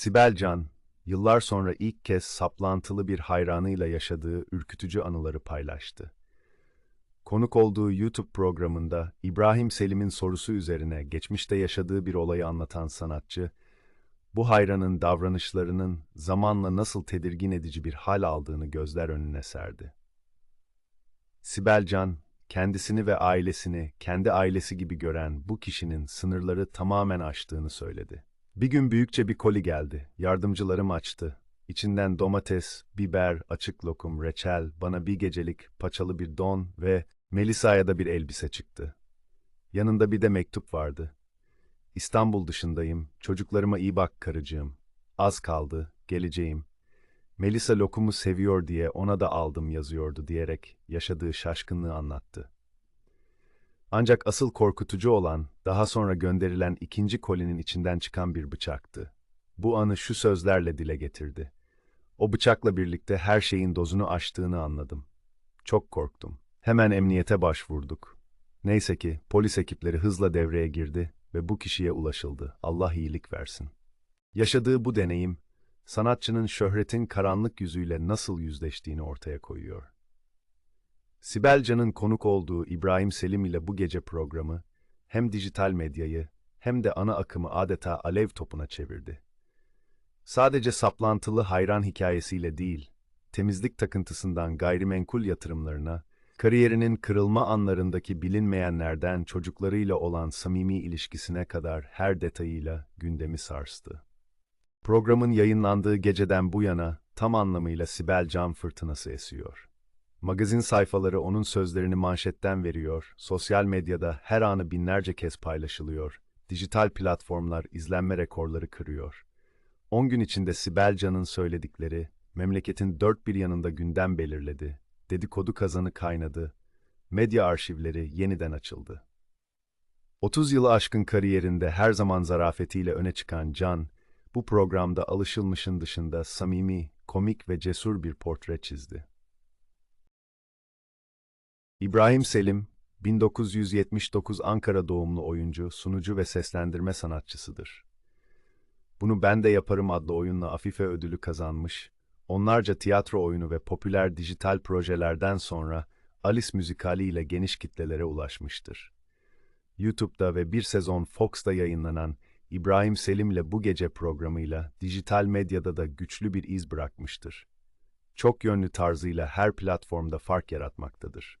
Sibel Can, yıllar sonra ilk kez saplantılı bir hayranıyla yaşadığı ürkütücü anıları paylaştı. Konuk olduğu YouTube programında İbrahim Selim'in sorusu üzerine geçmişte yaşadığı bir olayı anlatan sanatçı, bu hayranın davranışlarının zamanla nasıl tedirgin edici bir hal aldığını gözler önüne serdi. Sibel Can, kendisini ve ailesini kendi ailesi gibi gören bu kişinin sınırları tamamen aştığını söyledi. Bir gün büyükçe bir koli geldi. Yardımcılarım açtı. İçinden domates, biber, açık lokum, reçel, bana bir gecelik paçalı bir don ve Melisa'ya da bir elbise çıktı. Yanında bir de mektup vardı. İstanbul dışındayım, çocuklarıma iyi bak karıcığım. Az kaldı, geleceğim. Melisa lokumu seviyor diye ona da aldım yazıyordu diyerek yaşadığı şaşkınlığı anlattı. Ancak asıl korkutucu olan, daha sonra gönderilen ikinci kolinin içinden çıkan bir bıçaktı. Bu anı şu sözlerle dile getirdi. O bıçakla birlikte her şeyin dozunu aştığını anladım. Çok korktum. Hemen emniyete başvurduk. Neyse ki polis ekipleri hızla devreye girdi ve bu kişiye ulaşıldı. Allah iyilik versin. Yaşadığı bu deneyim, sanatçının şöhretin karanlık yüzüyle nasıl yüzleştiğini ortaya koyuyor. Sibel Can'ın konuk olduğu İbrahim Selim ile bu gece programı, hem dijital medyayı hem de ana akımı adeta alev topuna çevirdi. Sadece saplantılı hayran hikayesiyle değil, temizlik takıntısından gayrimenkul yatırımlarına, kariyerinin kırılma anlarındaki bilinmeyenlerden çocuklarıyla olan samimi ilişkisine kadar her detayıyla gündemi sarstı. Programın yayınlandığı geceden bu yana tam anlamıyla Sibel Can fırtınası esiyor. Magazin sayfaları onun sözlerini manşetten veriyor, sosyal medyada her anı binlerce kez paylaşılıyor, dijital platformlar izlenme rekorları kırıyor. 10 gün içinde Sibel Can'ın söyledikleri, memleketin dört bir yanında gündem belirledi, dedikodu kazanı kaynadı, medya arşivleri yeniden açıldı. 30 yılı aşkın kariyerinde her zaman zarafetiyle öne çıkan Can, bu programda alışılmışın dışında samimi, komik ve cesur bir portre çizdi. İbrahim Selim, 1979 Ankara doğumlu oyuncu, sunucu ve seslendirme sanatçısıdır. Bunu Ben de Yaparım adlı oyunla Afife ödülü kazanmış, onlarca tiyatro oyunu ve popüler dijital projelerden sonra Alice müzikali ile geniş kitlelere ulaşmıştır. YouTube'da ve bir sezon Fox'ta yayınlanan İbrahim Selim'le Bu Gece programıyla dijital medyada da güçlü bir iz bırakmıştır. Çok yönlü tarzıyla her platformda fark yaratmaktadır.